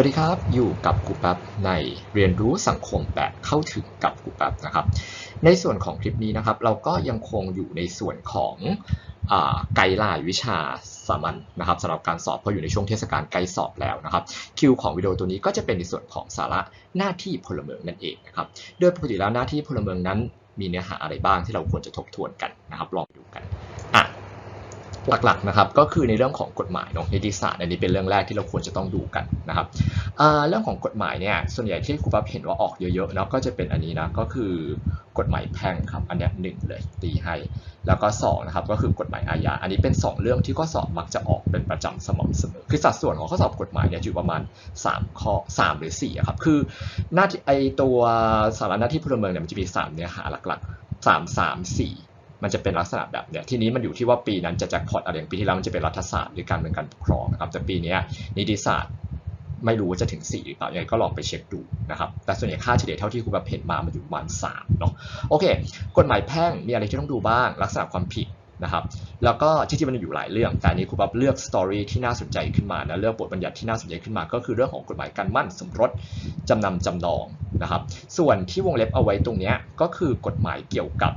วัสดีครับ อยู่กับกูแป๊บในเรียนรู้สังคมแบบเข้าถึงกับกูแป๊บนะครับ ในส่วนของคลิปนี้นะครับ เราก็ยังคงอยู่ในส่วนของไกด์ไลน์วิชาสามัญนะครับสำหรับการสอบเพราะอยู่ในช่วงเทศกาลใกล้สอบแล้วนะครับ คิวของวิดีโอตัวนี้ก็จะเป็นในส่วนของสาระหน้าที่พลเมืองนั่นเองนะครับ โดยปกติแล้วหน้าที่พลเมืองนั้นมีเนื้อหาอะไรบ้างที่เราควรจะทบทวนกันนะครับลองดู หลักๆนะครับก็คือในเรื่องของกฎหมายเนาะนิติศาสตร์อันนี้เป็นเรื่องแรกที่เราควรจะต้องดูกันนะครับเรื่องของกฎหมายเนี่ยส่วนใหญ่ที่ครูปั๊บเห็นว่าออกเยอะๆเนาะก็จะเป็นอันนี้นะก็คือกฎหมายแพ่งครับอันนี้หนึ่งเลยตีให้ แล้วก็สองนะครับก็คือกฎหมายอาญาอันนี้เป็นสองเรื่องที่ข้อสอบมักจะออกเป็นประจำสม่ำเสมอคือสัดส่วนของข้อสอบกฎหมายเนี่ยอยู่ประมาณ 3 ข้อ 3 หรือ4อะครับคือหน้าที่ไอตัวสาระหน้าที่พลเมืองเนี่ยมันจะมีสามเนื้อหาหลักๆสามสา มันจะเป็นลักษณะแบบเนี้ยทีนี้มันอยู่ที่ว่าปีนั้นจะแจ็คพอตอะไรอย่างปีที่แล้วมันจะเป็นรัฐศาสตร์หรือการเมืองการปกครองนะครับแต่ปีนี้นิติศาสตร์ไม่รู้ว่าจะถึง 4 หรือเปล่ายังไงก็ลองไปเช็คดูนะครับ แต่ส่วนใหญ่ค่าเฉลี่ยเท่าที่ครูแบบเห็นมา มันอยู่ประมาณ3เนาะ โอเค กฎหมายแพ่งมีอะไรที่ต้องดูบ้าง ลักษณะความผิดนะครับ แล้วก็จริงๆมันอยู่หลายเรื่อง แต่นนี้ครูแบบเลือกสตอรี่ที่น่าสนใจขึ้นมานะ เลือกบทบัญญัติที่น่าสนใจขึ้นมา ก็คือเรื่องของกฎหมายการมั่นสมรสจำนำจำนองนะครับ ส่วนที่วงเล็บเอาไว้ตรงนี้ก็คือกฎหมายเกี่ยวกับ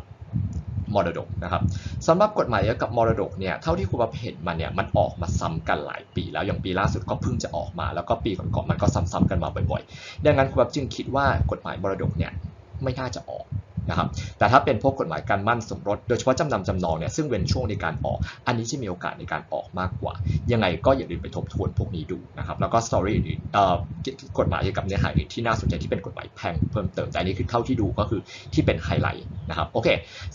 มรดกนะครับสำหรับกฎหมายเกี่ยวกับมรดกเนี่ยเท่าที่ครูบาเห็นมาเนี่ยมันออกมาซ้ำกันหลายปี แล้วอย่างปีล่าสุดก็เพิ่งจะออกมา แล้วก็ปีก่อนๆมันก็ซ้ำๆกันมาบ่อยๆ ดังนั้นครูบาจึงคิดว่ากฎหมายมรดกเนี่ยไม่น่าจะออก นะครับแต่ถ้าเป็นพวกกฎหมายการมั่นสมรส โดยเฉพาะจำนำจำนองเนี่ยซึ่งเว้นช่วงในการออก อันนี้จะมีโอกาสในการออกมากกว่า ยังไงก็อย่าลืมไปทบทวนพวกนี้ดูนะครับแล้วก็สตอรี่อื่นกฎหมายเกี่ยวกับเนื้อหาอื่นที่น่าสนใจที่เป็นกฎหมายแพงเพิ่มเติมแต่นี้คือเท่าที่ดูก็คือที่เป็นไฮไลท์นะครับโอเค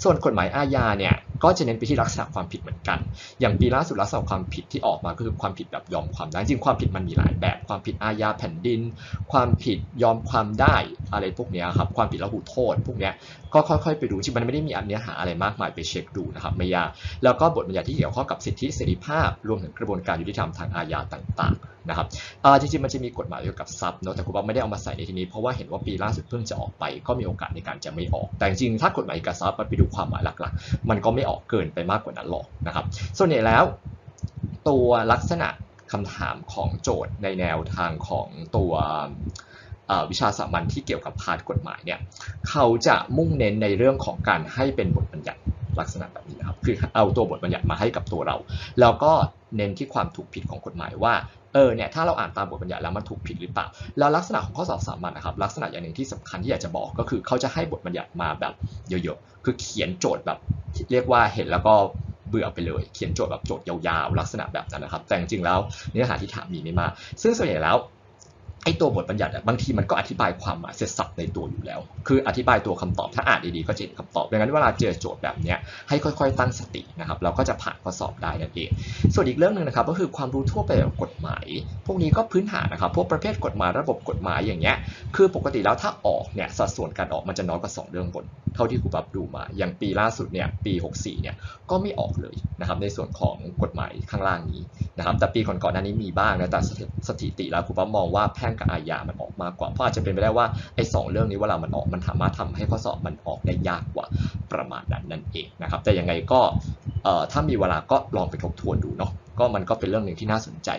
ส่วนกฎหมายอาญาเนี่ยก็จะเน้นไปที่ลักษณะความผิดเหมือนกัน อย่างปีล่าสุดลักษณะความผิดที่ออกมาก็คือความผิดแบบยอมความได้จริงความผิดมันมีหลายแบบความผิดอาญาแผ่นดิน ความผิดยอมความได้อะไรพวกนี้ครับความผิดละหูโทษพวกเนี้ย ก็ค่อยๆไปดูจริงมันไม่ได้มีอันเนื้อหาอะไรมากมายไปเช็คดูนะครับไม่ยากแล้วก็บทบัญญัติที่เกี่ยวข้องกับสิทธิเสรีภาพ รวมถึงกระบวนการยุติธรรมทางอาญาต่างๆนะครับจริงๆมันจะมีกฎหมายเกี่ยวกับทรัพย์เนอะแต่ครูบาไม่ได้เอามาใส่ในที่นี้เพราะว่าเห็นว่าปีล่าสุดเพิ่งจะออกไป ก็มีโอกาสในการจะไม่ออก แต่จริงๆถ้ากฎหมายเกี่ยวกับทรัพย์มันไปดูความหมายหลักๆ มันก็ไม่ออกเกินไปมากกว่านั้นหรอกนะครับ ส่วนใหญ่แล้ว ตัวลักษณะคำถามของโจทย์ในแนวทางของตัว วิชาสามัญที่เกี่ยวกับพาร์ทกฎหมายเนี่ยเขาจะมุ่งเน้นในเรื่องของการให้เป็นบทบัญญัติลักษณะแบบนี้นะครับคือเอาตัวบทบัญญัติมาให้กับตัวเรา แล้วก็เน้นที่ความถูกผิดของกฎหมายว่าเออเนี่ยถ้าเราอ่านตามบทบัญญัติแล้วมันถูกผิดหรือเปล่า แล้วลักษณะของข้อสอบสามัญนะครับลักษณะอย่างหนึ่งที่สำคัญที่อยากจะบอกก็คือเขาจะให้บทบัญญัติมาแบบเยอะๆคือเขียนโจทย์แบบเรียกว่าเห็นแล้วก็เบื่อไปเลย เขียนโจทย์แบบโจทย์ยาวๆ ลักษณะแบบนั้นนะครับ แต่จริงๆแล้วเนื้อหาที่ถามมีไม่มากซึ่งส่วนใหญ่แล้ว ไอ้ตัวบทบัญญัติบางทีมันก็อธิบายความหมายเสร็จสับในตัวอยู่แล้ว คืออธิบายตัวคำตอบถ้าอ่านดีๆก็จะเห็นคำตอบดังนั้นเวลาเจอโจทย์แบบเนี้ยให้ค่อยๆ ตั้งสตินะครับเราก็จะผ่านข้อสอบได้นั่นเอง ส่วนอีกเรื่องหนึ่งนะครับก็คือความรู้ทั่วไปเกี่ยวกับกฎหมาย พวกนี้ก็พื้นฐานนะครับพวกประเภทกฎหมายระบบกฎหมายอย่างเงี้ยคือปกติแล้วถ้าออกเนี่ยสัดส่วนการออกมันจะน้อยกว่า2เรื่องบน เท่าที่ครูบับดูมา อย่างปีล่าสุดเนี่ยปี 64เนี่ยก็ไม่ออกเลยนะครับในส่วนของกฎหมายข้างล่างนี้นะครับแต่ปีก่อนๆหน้านี้มีบ้างนะแต่สถิติแล้วครูบับมองว่าแพ่งกับอาญามันออกมากกว่า เพราะอาจจะเป็นไปได้ว่าไอ้สองเรื่องนี้เวลามันออกมันสามารถทำให้ข้อสอบมันออกได้ยากกว่าประมาณนั้นนั่นเองนะครับ แต่ยังไงก็เอ่อถ้ามีเวลาก็ลองไปทบทวนดูเนาะก็มันก็เป็นเรื่องหนึ่งที่น่าสนใจ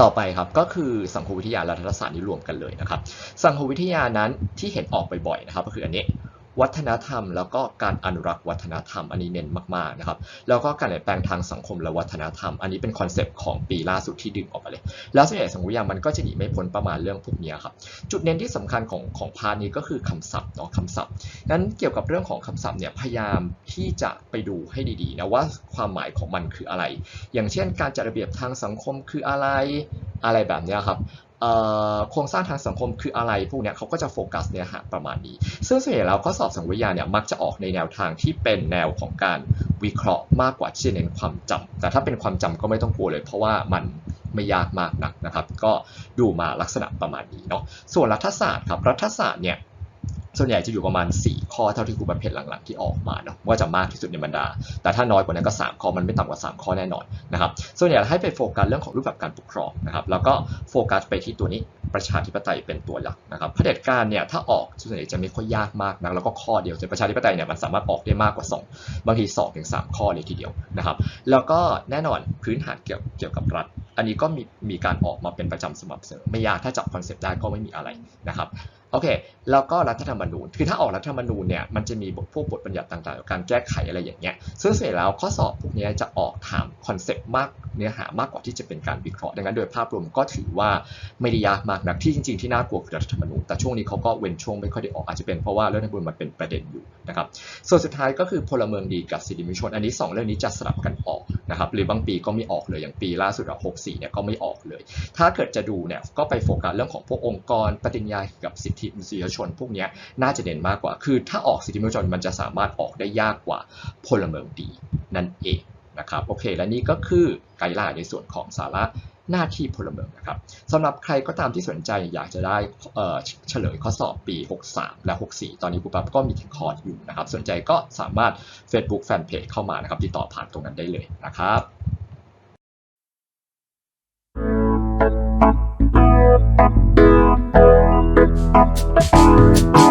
ต่อไปครับก็คือสังคมวิทยาและรัฐศาสตร์นี่รวมกันเลยนะครับ สังคมวิทยานั้นที่เห็นออกบ่อยๆนะครับ ก็คืออันนี้ วัฒนธรรม แล้วก็การอนุรักษ์วัฒนธรรม อันนี้เน้นมากๆนะครับแล้วก็การเปลี่ยนแปลงทางสังคมและวัฒนธรรม อันนี้เป็นคอนเซปต์ของปีล่าสุดที่ดึงออกมาเลย แล้วส่วนใหญ่สังคมวิทยามันก็จะหนีไม่พ้นประมาณเรื่องพวกนี้ครับจุดเน้นที่สำคัญของของพาร์ทนี้ก็คือคำศัพท์เนาะคำศัพท์นั้นเกี่ยวกับเรื่องของคำศัพท์เนี่ยพยายามที่จะไปดูให้ดีๆนะว่าความหมายของมันคืออะไร อย่างเช่น การจัดระเบียบทางสังคมคืออะไรอะไรแบบเนี้ยครับ โครงสร้างทางสังคมคืออะไรพวกเนี้ยเขาก็จะโฟกัสเนื้อหาประมาณนี้ ซึ่งส่วนใหญ่แล้วข้อสอบสังเวิทยาเนี่ยมักจะออกในแนวทางที่เป็นแนวของการวิเคราะห์มากกว่าที่จะเน้นความจำแต่ถ้าเป็นความจำก็ไม่ต้องกลัวเลย เพราะว่ามันไม่ยากมากนักนะครับ ก็ดูมาลักษณะประมาณนี้เนาะส่วนรัฐศาสตร์ครับรัฐศาสตร์เนี่ย ส่วนใหญ่จะอยู่ประมาณ 4 ข้อเท่าที่ครูประเภทหลังๆที่ออกมาเนาะว่าจะมากที่สุดในบรรดา แต่ถ้าน้อยกว่านั้นก็ 3 ข้อมันไม่ต่ำกว่า 3 ข้อแน่นอนนะครับส่วนใหญ่ให้ไปโฟกัสเรื่องของรูปแบบการปกครองนะครับแล้วก็โฟกัสไปที่ตัวนี้ประชาธิปไตยเป็นตัวหลักนะครับเผด็จการเนี่ยถ้าออกส่วนใหญ่จะไม่ค่อยยากมากนะแล้วก็ข้อเดียวแต่ประชาธิปไตยเนี่ยมันสามารถออกได้มากกว่า 2 บางที2ถึง3ข้อเลยทีเดียวนะครับ แล้วก็แน่นอนพื้นฐานเกี่ยวเกี่ยวกับรัฐ อันนี้ก็มีมีการออกมาเป็นประจำสม่ำเสมอไม่ยากถ้าจับคอนเซปต์ได้ก็ไม่มีอะไรนะครับ โอเค แล้วก็รัฐธรรมนูญ คือถ้าออกรัฐธรรมนูญเนี่ย มันจะมีบทพวกบทบัญญัติต่างๆ การแก้ไขอะไรอย่างเงี้ย ซึ่งเส่วนใหญ่แล้วข้อสอบพวกนี้จะออกถามคอนเซปต์มากเนื้อหามากกว่าที่จะเป็นการวิเคราะห์ ดังนั้นโดยภาพรวมก็ถือว่าไม่ได้ยากมากนัก ที่จริงๆที่น่ากลัวคือรัฐธรรมนูญ แต่ช่วงนี้เขาก็เว้นช่วงไม่ค่อยได้ออก อาจจะเป็นเพราะว่าเรื่องรัฐธรรมนูญมันเป็นประเด็นอยู่นะครับ ส่วนสุดท้ายก็คือพลเมืองดีกับสิทธิมนุษยชน อันนี้ 2 เรื่องนี้จะสลับกันออกนะครับ หรือบางปีก็ไม่ออกเลย อย่างปีล่าสุดอะ64เนี่ยก็ไม่ออกเลย ถ้าเกิดจะดูเนี่ยก็ไปโฟกัสเรื่องของพวกองค์กรปฏิญญาเกี่ยวกับสิทธิมนุษยชนพวกนี้น่าจะเด่นมากกว่า คือถ้าออกสิทธิมนุษยชนมันจะสามารถออกได้ยากกว่าพลเมืองดีนั่นเองนะครับโอเค และนี่ก็คือไกด์ไลน์ในส่วนของสาระหน้าที่พลเมืองนะครับสำหรับใครก็ตามที่สนใจอยากจะได้เอ่อเฉลยข้อสอบปี 63 และ 64 ตอนนี้ครูปั๊บก็มีคอร์สอยู่นะครับ สนใจก็สามารถ Facebook Fanpage เข้ามานะครับ ติดต่อผ่านตรงนั้นได้เลยนะครับ you